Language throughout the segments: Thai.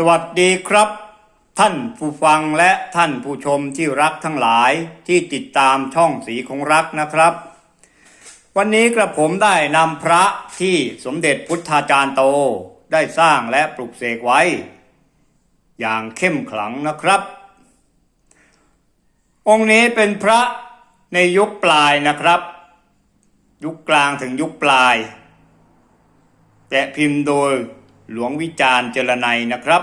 สวัสดีครับ ท่านผู้ฟังและท่านผู้ชมที่รักทั้งหลายที่ติดตามช่องสีของรักนะครับ วันนี้กระผมได้นำพระที่สมเด็จพุทธาจารย์โตได้สร้างและปลุกเสกไว้ อย่างเข้มขลังนะครับ องค์นี้เป็นพระในยุคปลายนะครับ ยุคกลางถึงยุคปลายแกะพิมพ์โดย หลวงวิจารณ์เจรไนยนะครับ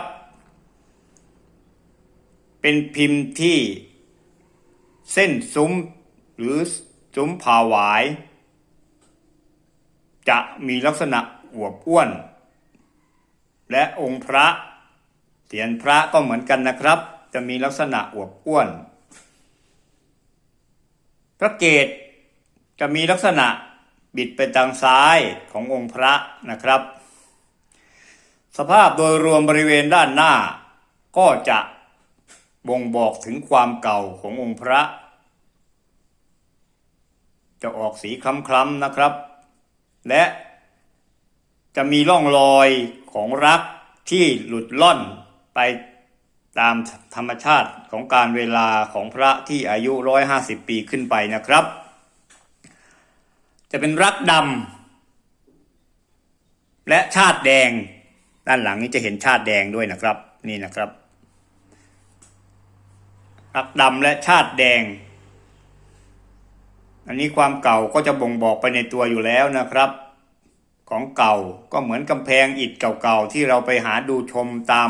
เป็นพิมพ์ที่เส้นซุ้มหรือซุ้มผ่าหวาย จะมีลักษณะอวบอ้วน และองค์พระเสียนพระก็เหมือนกันนะครับ จะมีลักษณะอวบอ้วน พระเกศจะมีลักษณะบิดไปทางซ้ายขององค์พระนะครับ สภาพโดยรวมบริเวณด้านหน้า ก็จะบ่งบอกถึงความเก่าขององค์พระ จะออกสีคล้ำๆนะครับ และจะมีร่องรอยของรักที่หลุดล่อนไปตามธรรมชาติของการเวลาของพระที่อายุ 150 ปีขึ้นไปนะครับ จะเป็นรักดำและชาติแดง ด้านหลังนี้จะเห็นชาติแดงด้วยนะครับ นี่นะครับรักดำและชาติแดง อันนี้ความเก่าก็จะบ่งบอกไปในตัวอยู่แล้วนะครับ ของเก่าก็เหมือนกำแพงอิฐเก่าๆที่เราไปหาดูชมตาม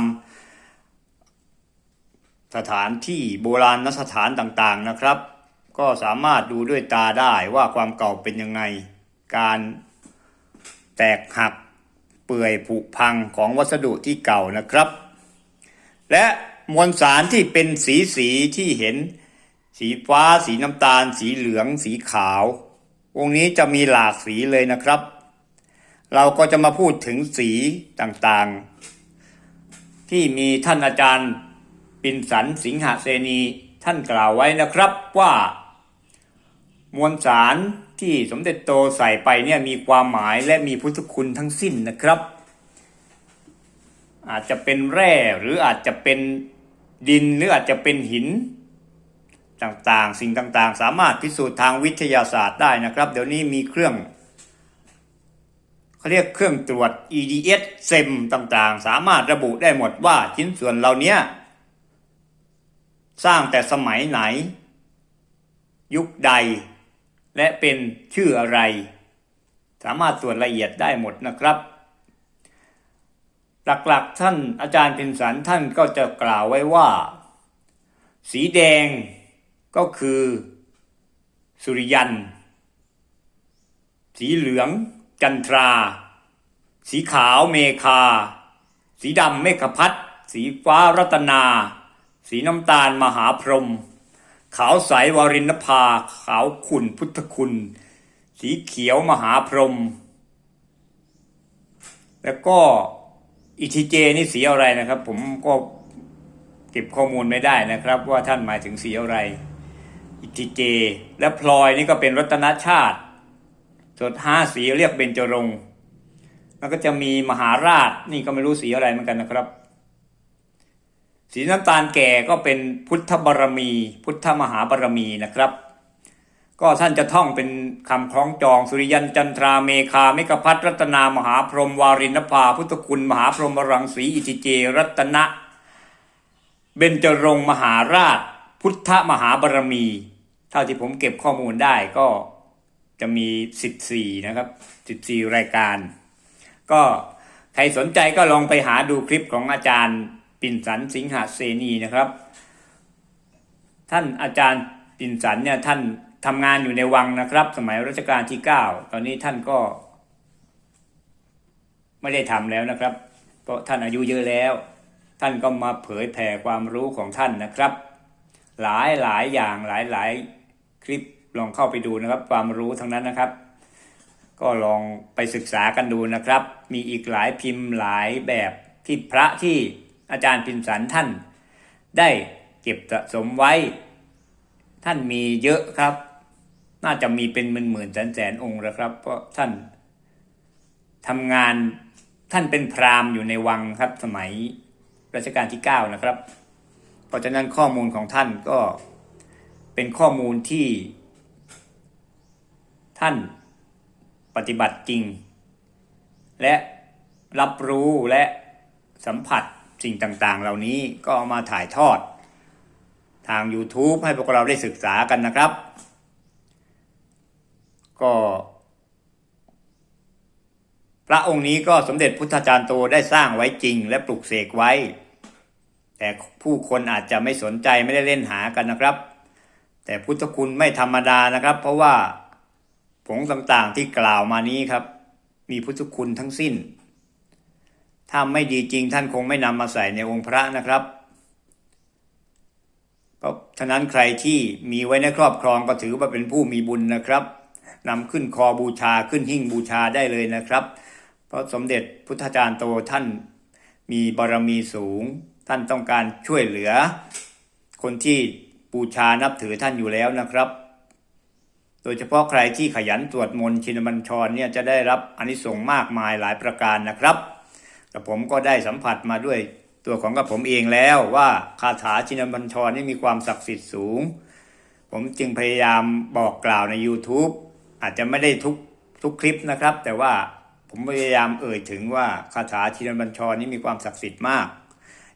สถานที่โบราณสถานต่างๆนะครับ ก็สามารถดูด้วยตาได้ว่าความเก่าเป็นยังไง การแตกหัก เปื่อยผุพังของวัสดุที่เก่านะครับ และมวลสารที่เป็นสีสีที่เห็น สีฟ้า สีน้ำตาล สีเหลือง สีขาวองนี้จะมีหลากสีเลยนะครับ เราก็จะมาพูดถึงสีต่างๆ ที่มีท่านอาจารย์ปินสันสิงหเสนีท่านกล่าวไว้นะครับว่ามวลสาร ที่สมเด็จโตใส่ไปเนี่ยมีความหมายและมีพุทธคุณทั้งสิ้นนะครับ อาจจะเป็นแร่หรืออาจจะเป็นดินหรืออาจจะเป็นหินต่างๆ สิ่งต่างๆ สามารถพิสูจน์ทางวิทยาศาสตร์ได้นะครับ เดี๋ยวนี้มีเครื่องเขาเรียกเครื่องตรวจ EDS เซมต่างๆ สามารถระบุได้หมดว่าชิ้นส่วนเหล่านี้สร้างแต่สมัยไหน ยุคใด และเป็นชื่ออะไร สามารถตรวจละเอียดได้หมดนะครับ หลักๆท่านอาจารย์พินสันท่านก็จะกล่าวไว้ว่า สีแดงก็คือ สุริยัน สีเหลือง จันทรา สีขาวเมคา สีดำเมฆพัทสีฟ้ารัตนา สีน้ำตาลมหาพรหม ขาวใสวรินภา ขาวขุ่นพุทธคุณ สีเขียวมหาพรหมแล้วก็อิทิเจนี่สีอะไรนะครับ ผมก็เก็บข้อมูลไม่ได้นะครับ ว่าท่านหมายถึงสีอะไร อิทิเจ และพลอยนี่ก็เป็นรัตนชาติส่วนห้าสีเรียกเบญจรงค์แล้วก็จะมีมหาราชนี่ก็ไม่รู้สีอะไรเหมือนกันนะครับ สีน้ำตาลแก่ก็เป็นพุทธบารมี พุทธมหาบารมีนะครับ ก็ท่านจะท่องเป็นคำคล้องจองสุริยันจันทราเมคาเมกพัทรัตนามหาพรหมวารินภา พุทธคุณมหาพรหมรังสีอิทิเจ รัตนะ เบญจรงมหาราช พุทธมหาบารมี เท่าที่ผมเก็บข้อมูลได้ก็จะมี 14 นะครับ 14 รายการ ก็ใครสนใจก็ลองไปหาดูคลิปของอาจารย์ ปิ่นสันสิงหาเสนีนะครับ ท่านอาจารย์ปิ่นสันเนี่ยท่านทำงานอยู่ในวังนะครับ สมัยรัชกาลที่ 9 ตอนนี้ท่านก็ ไม่ได้ทำแล้วนะครับ เพราะท่านอายุเยอะแล้ว ท่านก็มาเผยแผ่ความรู้ของท่านนะครับ หลายหลายอย่างหลายหลายคลิปลองเข้าไปดูนะครับ ความรู้ทั้งนั้นนะครับ ก็ลองไปศึกษากันดูนะครับ มีอีกหลายพิมพ์หลายแบบที่พระที่ อาจารย์พิมสันท่านได้เก็บสะสมไว้ ท่านมีเยอะครับ น่าจะมีเป็นหมื่นหมื่นแสนแสนองค์แล้วครับ เพราะท่านทำงานท่านเป็นพราหมณ์อยู่ในวังครับสมัยรัชกาลที่ 9 นะครับ เพราะฉะนั้นข้อมูลของท่านก็เป็นข้อมูลที่ ท่านปฏิบัติจริง และรับรู้และสัมผัส สิ่งต่างๆ เหล่านี้ก็เอามาถ่ายทอด ทาง YouTube ให้พวกเราได้ศึกษากันนะครับ ก็ พระองค์นี้ก็สมเด็จพุทธจารย์โตได้สร้างไว้จริงและปลุกเสกไว้ แต่ผู้คนอาจจะไม่สนใจไม่ได้เล่นหากันนะครับ แต่พุทธคุณไม่ธรรมดานะครับ เพราะว่าผงต่างๆที่กล่าวมานี้ครับ มีพุทธคุณทั้งสิ้น ถ้าไม่ดีจริงท่านคงไม่นำมาใส่ในองค์พระนะครับเพราะฉะนั้นใครที่มีไว้ในครอบครองก็ถือว่าเป็นผู้มีบุญนะครับนำขึ้นคอบูชาขึ้นหิ้งบูชาได้เลยนะครับ เพราะสมเด็จพุทธจารย์โตท่านมีบารมีสูง ท่านต้องการช่วยเหลือ คนที่บูชานับถือท่านอยู่แล้วนะครับ โดยเฉพาะใครที่ขยันสวดมนต์ชินบัญชรเนี่ยจะได้รับอนิสงส์มากมายหลายประการนะครับ แต่ผมก็ได้สัมผัสมาด้วย ตัวของกับผมเองแล้วว่าคาถาชินบัญชรนี่มีความศักดิ์สิทธิ์สูง ผมจึงพยายามบอกกล่าวใน YouTube อาจจะไม่ได้ทุกทุกคลิปนะครับ แต่ว่าผมพยายามเอ่ยถึงว่าคาถาชินบัญชรนี่มีความศักดิ์สิทธิ์มาก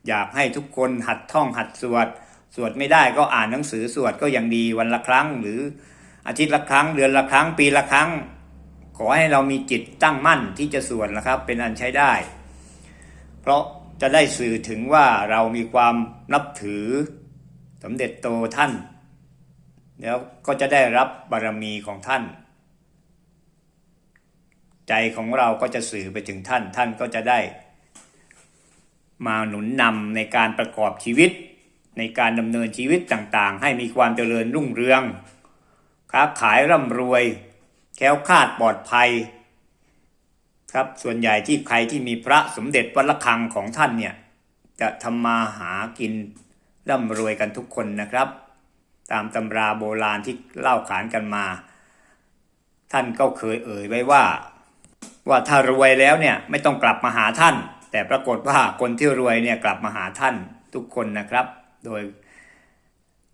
อยากให้ทุกคนหัดท่องหัดสวด สวดไม่ได้ก็อ่านหนังสือสวดก็ยังดีวันละครั้ง หรืออาทิตย์ละครั้ง เดือนละครั้ง ปีละครั้ง ขอให้เรามีจิตตั้งมั่นที่จะสวดนะครับ เป็นอันใช้ได้ ราะจะได้สื่อถึงว่าเรามีความนับถือ สมเด็จโตท่าน แล้วก็จะได้รับบารมีของท่าน ใจของเราก็จะสื่อไปถึงท่านท่านก็จะได้ มาหนุนนำในการประกอบชีวิต ในการดำเนินชีวิตต่างๆ ให้มีความเจริญรุ่งเรือง ค้าขายร่ำรวย แค้วคาดปลอดภัย ครับส่วนใหญ่ที่ใครที่มีพระสมเด็จวัดระฆังของท่านเนี่ยจะทำมาหากินร่ำรวยกันทุกคนนะครับ ตามตำราโบราณที่เล่าขานกันมา ท่านก็เคยเอ่ยไว้ว่า ว่าถ้ารวยแล้วเนี่ยไม่ต้องกลับมาหาท่าน แต่ปรากฏว่าคนที่รวยเนี่ยกลับมาหาท่านทุกคนนะครับ โดย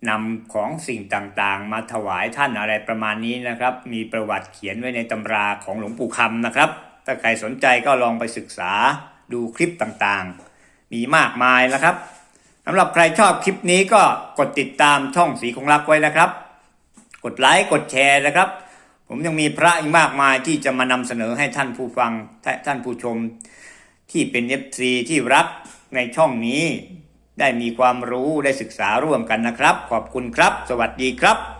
นำของสิ่งต่างๆ มาถวายท่านอะไรประมาณนี้นะครับ มีประวัติเขียนไว้ในตำราของหลวงปู่คำนะครับ ถ้าใครสนใจก็ลองไปศึกษาดูคลิปต่างๆ มีมากมายนะครับสำหรับใครชอบคลิปนี้ก็กดติดตามช่องสีของรักไว้นะครับ กดไลค์กดแชร์นะครับ ผมยังมีพระอีกมากมายที่จะมานำเสนอให้ท่านผู้ฟังท่านผู้ชม ที่เป็นเอฟซีที่รักในช่องนี้ ได้มีความรู้ได้ศึกษาร่วมกันนะครับ ขอบคุณครับ สวัสดีครับ